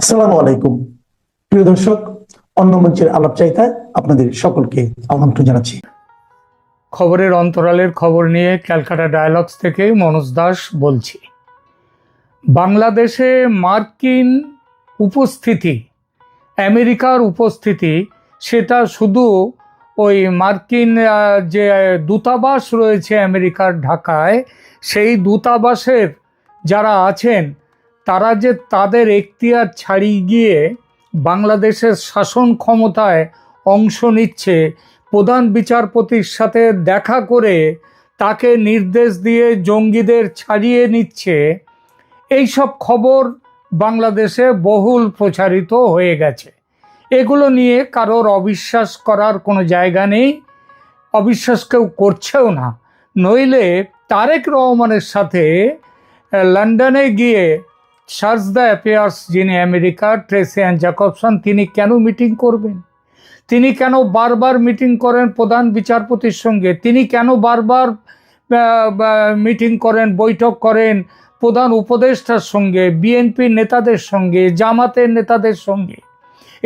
আসসালামু আলাইকুম। প্রিয় দর্শক, অন্য মঞ্চের আলাপ চাইতায় আপনাদের সকলকে আমন্ত্রণ জানাচ্ছি। খবরের অন্তরালের খবর নিয়ে ক্যালকাটা ডায়ালগস থেকে মনোজ দাস বলছি। বাংলাদেশে মার্কিন উপস্থিতি, আমেরিকার উপস্থিতি, সেটা শুধু ওই মার্কিন যে দূতাবাস রয়েছে আমেরিকার ঢাকায়, সেই দূতাবাসের যারা আছেন তারা যে তাদের এখতিয়ার ছাড়িয়ে গিয়ে বাংলাদেশের শাসন ক্ষমতায় অংশ নিচ্ছে, প্রধান বিচারপতির সাথে দেখা করে তাকে নির্দেশ দিয়ে জঙ্গিদের ছাড়িয়ে নিচ্ছে, এইসব খবর বাংলাদেশে বহুল প্রচারিত হয়ে গেছে। এগুলো নিয়ে কারোর অবিশ্বাস করার কোনো জায়গা নেই, অবিশ্বাস কেউ করছেও না। নইলে তারেক রহমানের সাথে লন্ডনে গিয়ে সার্চ দ্য অ্যাফেয়ার্স যিনি আমেরিকার, ট্রেসি অ্যান্ড জ্যাকবসন, তিনি কেন মিটিং করবেন? তিনি কেন বারবার মিটিং করেন প্রধান বিচারপতির সঙ্গে? তিনি কেন বারবার মিটিং করেন, বৈঠক করেন প্রধান উপদেষ্টার সঙ্গে, বিএনপির নেতাদের সঙ্গে, জামাতের নেতাদের সঙ্গে?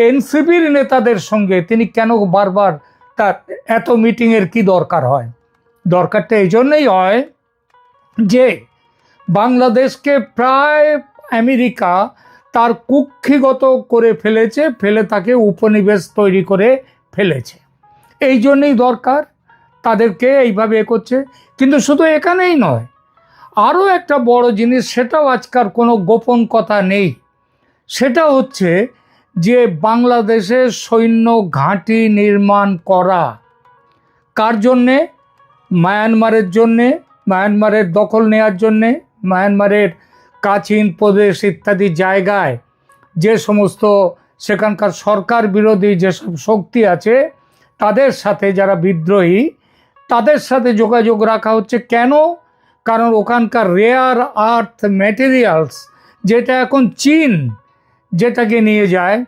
এনসিপির নেতাদের সঙ্গে তিনি কেন বারবার তার এত মিটিংয়ের কি দরকার হয়? দরকারটা এই জন্যই হয় যে বাংলাদেশকে প্রায় আমেরিকা তার কুক্ষিগত করে ফেলেছে, ফেলে তাকে উপনিবেশ তৈরি করে ফেলেছে। এই জন্যই দরকার তাদেরকে এইভাবে এ করছে। কিন্তু শুধু এখানেই নয়, আরও একটা বড় জিনিস, সেটাও আজকাল কোনো গোপন কথা নেই। সেটা হচ্ছে যে বাংলাদেশে সৈন্য ঘাঁটি নির্মাণ করা কার জন্যে? মায়ানমারের জন্যে, মায়ানমারের দখল নেওয়ার জন্যে, মায়ানমারের কাচিন প্রদেশ ইত্যাদি জায়গায় যে সমস্ত সেখানকার সরকার বিরোধী যেসব শক্তি আছে, তাদের সাথে যারা বিদ্রোহী, তাদের সাথে যোগাযোগ রাখা হচ্ছে। কেন? কারণ ওখানকার রেয়ার আর্থ ম্যাটেরিয়ালস যেটা এখন চীন যেটাকে নিয়ে যায়,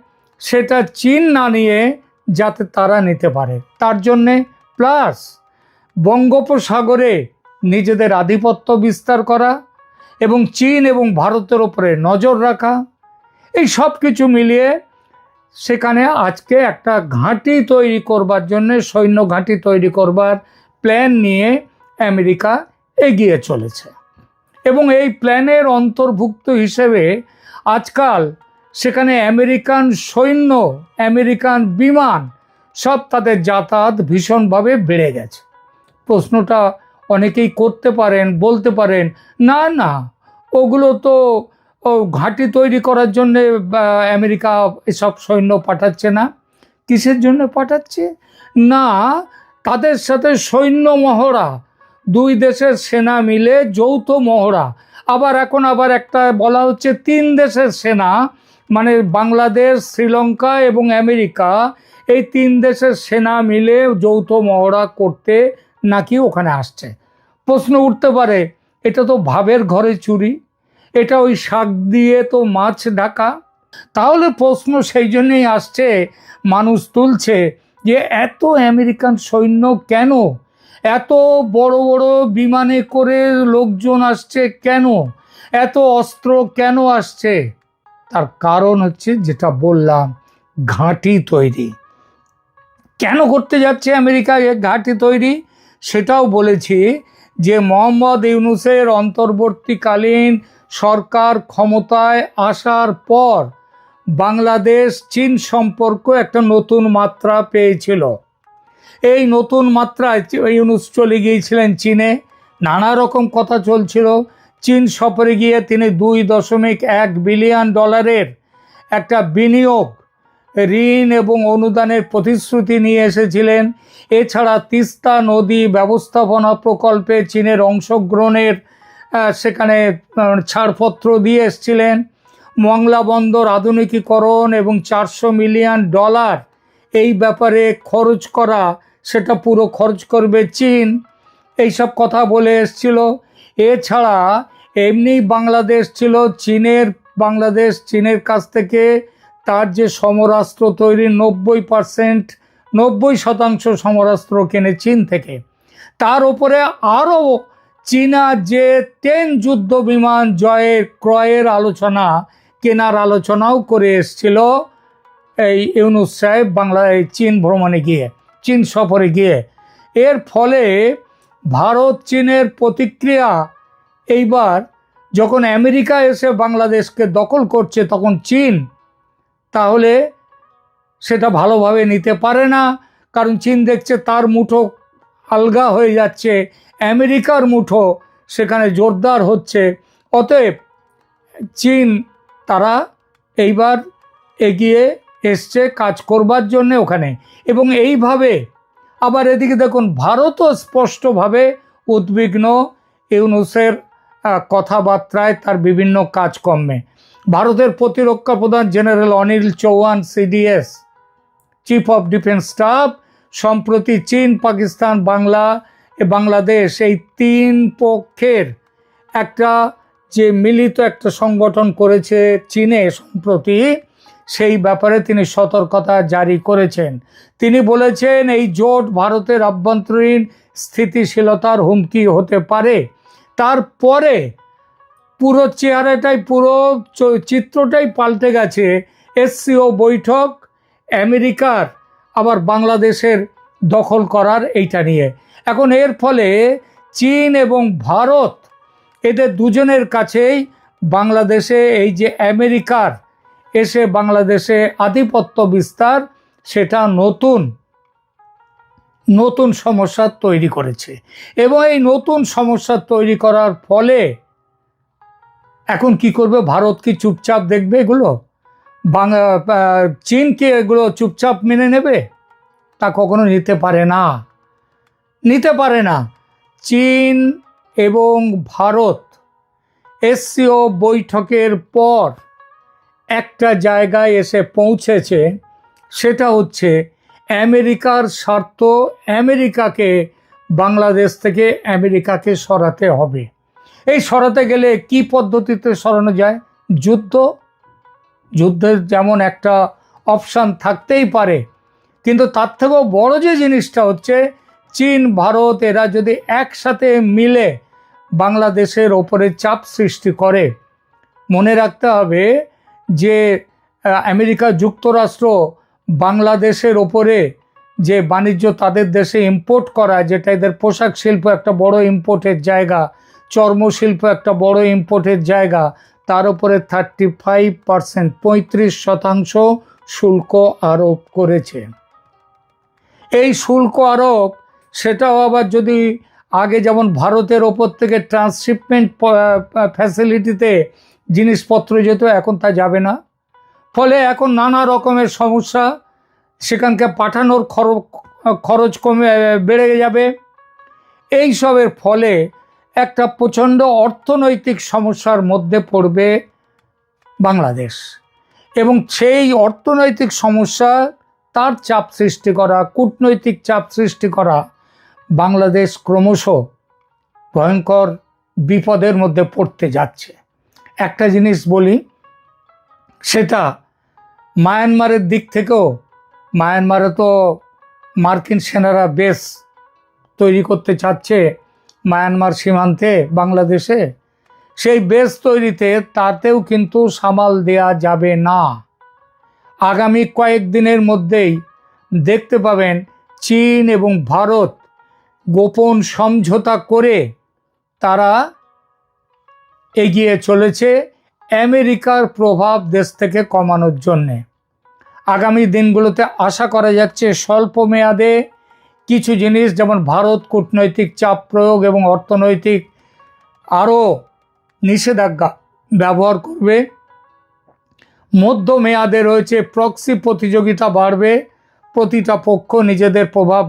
সেটা চীন না নিয়ে যাতে তারা নিতে পারে। তার জন্যে প্লাস বঙ্গোপসাগরে নিজেদের আধিপত্য বিস্তার করা এবং চীন এবং ভারতের ওপরে নজর রাখা। এই সব কিছু মিলিয়ে সেখানে আজকে একটা ঘাঁটি তৈরি করবার জন্য, সৈন্য ঘাঁটি তৈরি করবার প্ল্যান নিয়ে আমেরিকা এগিয়ে চলেছে। এবং এই প্ল্যানের অন্তর্ভুক্ত হিসেবে আজকাল সেখানে আমেরিকান সৈন্য, আমেরিকান বিমান সব তাদের যাতায়াত ভীষণভাবে বেড়ে গেছে। প্রশ্নটা অনেকেই করতে পারেন, বলতে পারেন। না না, ওগুলো তো ঘাঁটি তৈরি করার জন্যে আমেরিকা এসব সৈন্য পাঠাচ্ছে না। কিসের জন্য পাঠাচ্ছে? না, তাদের সাথে সৈন্য মহড়া। দুই দেশের সেনা মিলে যৌথ মহড়া। আবার এখন আবার একটা বলা হচ্ছে তিন দেশের সেনা মানে বাংলাদেশ, শ্রীলঙ্কা এবং আমেরিকা, এই তিন দেশের সেনা মিলে যৌথ মহড়া করতে নাকি ওখানে আসছে? প্রশ্ন উঠতে পারে, এটা তো ভাবের ঘরে চুরি, এটা ওই শাক দিয়ে তো মাছ ঢাকা তাহলে প্রশ্ন সেই জন্যেই আসছে, মানুষ তুলছে যে এত আমেরিকান সৈন্য কেন? এত বড় বড় বিমানে করে লোকজন আসছে কেন? এত অস্ত্র কেন আসছে? তার কারণ হচ্ছে যেটা বললাম, ঘাঁটি তৈরি। কেন করতে যাচ্ছে আমেরিকা ঘাঁটি তৈরি? সেটাও বলেছি যে মোহাম্মদ ইউনুসের অন্তর্বর্তীকালীন সরকার ক্ষমতায় আসার পর বাংলাদেশ চীন সম্পর্ক একটা নতুন মাত্রা পেয়েছিল। এই নতুন মাত্রায় ইউনুস চলে গিয়েছিলেন চীনে। নানা রকম কথা চলছিল। চীন সফরে গিয়ে তিনি দুই দশমিক এক বিলিয়ন ডলারের একটা বিনিয়োগ ঋণ এবং অনুদানের প্রতিশ্রুতি নিয়ে এসেছিলেন। এছাড়া তিস্তা নদী ব্যবস্থাপনা প্রকল্পে চীনের অংশগ্রহণের সেখানে ছাড়পত্র দিয়ে এসেছিলেন। মংলা বন্দর আধুনিকীকরণ এবং চারশো মিলিয়ন ডলার এই ব্যাপারে খরচ করা, সেটা পুরো খরচ করবে চীন। এইসব কথা বলে এসছিল। এছাড়া এমনি বাংলাদেশ ছিল চীনের, বাংলাদেশ চীনের কাছ থেকে তার যে সমরাস্ত্র তৈরির নব্বই পারসেন্ট, নব্বই শতাংশ সমরাস্ত্র কেনে চীন থেকে। তার উপরে আরও চীনা যে টেন যুদ্ধ বিমান জয়ের, ক্রয়ের আলোচনা, কেনার আলোচনাও করে এসছিল এই ইউনুস সাহেব বাংলায় চীন ভ্রমণে গিয়ে, চীন সফরে গিয়ে। এর ফলে ভারত চীনের প্রতিক্রিয়া এইবার যখন আমেরিকা এসে বাংলাদেশকে দখল করছে, তখন চীন তাহলে সেটা ভালোভাবে নিতে পারে না। কারণ চীন দেখছে তার মুঠো আলগা হয়ে যাচ্ছে, আমেরিকার মুঠো সেখানে জোরদার হচ্ছে। অতএব চীন, তারা এইবার এগিয়ে এসছে কাজ করবার জন্য ওখানে। এবং এইভাবে আবার এদিকে দেখুন, ভারতও স্পষ্টভাবে উদ্বিগ্ন ইউনুসের কথাবার্তায় তার বিভিন্ন কাজকর্মে। ভারতের প্রতিরক্ষা প্রধান general Anil Chauhan, CDS chief of defence staff সম্প্রতি চীন, পাকিস্তান, বাংলা বাংলাদেশ এই তিন পক্ষের একটা যে মিলিত একটা সংগঠন করেছে চীনে সম্প্রতি, সেই ব্যাপারে তিনি সতর্কতা জারি করেছেন। তিনি বলেছেন, এই জোট ভারতের আভ্যন্তরীণ স্থিতিশীলতার হুমকি হতে পারে। তারপরে পুরো চেহারাটাই, পুরো চিত্রটাই পাল্টে গেছে। এসসিও বৈঠক, আমেরিকার, আবার বাংলাদেশের দখল করার এইটা নিয়ে। এখন এর ফলে চীন এবং ভারত এদের দুজনের কাছেই বাংলাদেশে এই যে আমেরিকার এসে বাংলাদেশে আধিপত্য বিস্তার, সেটা নতুন নতুন সমস্যা তৈরি করেছে। এবং এই নতুন সমস্যা তৈরি করার ফলে এখন কি করবে? ভারত কি চুপচাপ দেখবে এগুলো? বাংলা চীন কি এগুলো চুপচাপ মেনে নেবে? তা কখনো নিতে পারে না। নিতে পারে না। চীন এবং ভারত এসসিও বৈঠকের পর একটা জায়গায় এসে পৌঁছেছে, সেটা হচ্ছে আমেরিকার স্বার্থ আমেরিকাকে বাংলাদেশ থেকে আমেরিকাকে সরাতে হবে। এই সরাতে গেলে কি পদ্ধতিতে সরানো যায়? যুদ্ধ, যুদ্ধের যেমন একটা অপশান থাকতেই পারে। কিন্তু তার থেকেও বড় যে জিনিসটা হচ্ছে, চীন, ভারত এরা যদি একসাথে মিলে বাংলাদেশের ওপরে চাপ সৃষ্টি করে, মনে রাখতে হবে যে আমেরিকা যুক্তরাষ্ট্র বাংলাদেশের ওপরে যে বাণিজ্য তাদের দেশে ইম্পোর্ট করা, যেটা এদের পোশাক শিল্প একটা বড় ইম্পোর্টের জায়গা চর্মশিল্প একটা বড় ইম্পোর্টের জায়গা। তার উপরে থার্টি ফাইভ পার্সেন্ট পঁয়ত্রিশ শতাংশ শুল্ক আরোপ করেছে। এই শুল্ক আরোপ, সেটাও আবার যদি আগে যেমন ভারতের ওপর থেকে ট্রান্সশিপমেন্ট ফ্যাসিলিটিতে জিনিসপত্র যেত, এখন তা যাবে না। ফলে এখন নানা রকমের সমস্যা, সেখানকে পাঠানোর খরচ খরচ কমে বেড়ে যাবে। এই সবের ফলে একটা প্রচণ্ড অর্থনৈতিক সমস্যার মধ্যে পড়বে বাংলাদেশ। এবং সেই অর্থনৈতিক সমস্যা, তার চাপ সৃষ্টি করা, কূটনৈতিক চাপ সৃষ্টি করা বাংলাদেশ ক্রমশ ভয়ঙ্কর বিপদের মধ্যে পড়তে যাচ্ছে। একটা জিনিস বলি, সেটা মায়ানমারের দিক থেকেও, মায়ানমারে তো মার্কিন সেনারা বেশ তৈরি করতে চাচ্ছে। মায়ানমার সীমান্তে বাংলাদেশে, সেই বেস তৈরিতে তাতেও কিন্তু সামাল দেয়া যাবে না। আগামী কয়েকদিনের মধ্যেই দেখতে পাবেন চীন এবং ভারত গোপন সমঝোতা করে তারা এগিয়ে চলেছে আমেরিকার প্রভাব দেশ থেকে কমানোর জন্যে। আগামী দিনগুলোতে আশা করা যাচ্ছে স্বল্প মেয়াদে কিছু জিনিস, যেমন ভারত কূটনৈতিক চাপ প্রয়োগ এবং অর্থনৈতিক আরও নিষেধাজ্ঞা ব্যবহার করবে। মধ্যমেয়াদে রয়েছে প্রক্সি প্রতিযোগিতা বাড়বে, প্রতিটা পক্ষ নিজেদের প্রভাব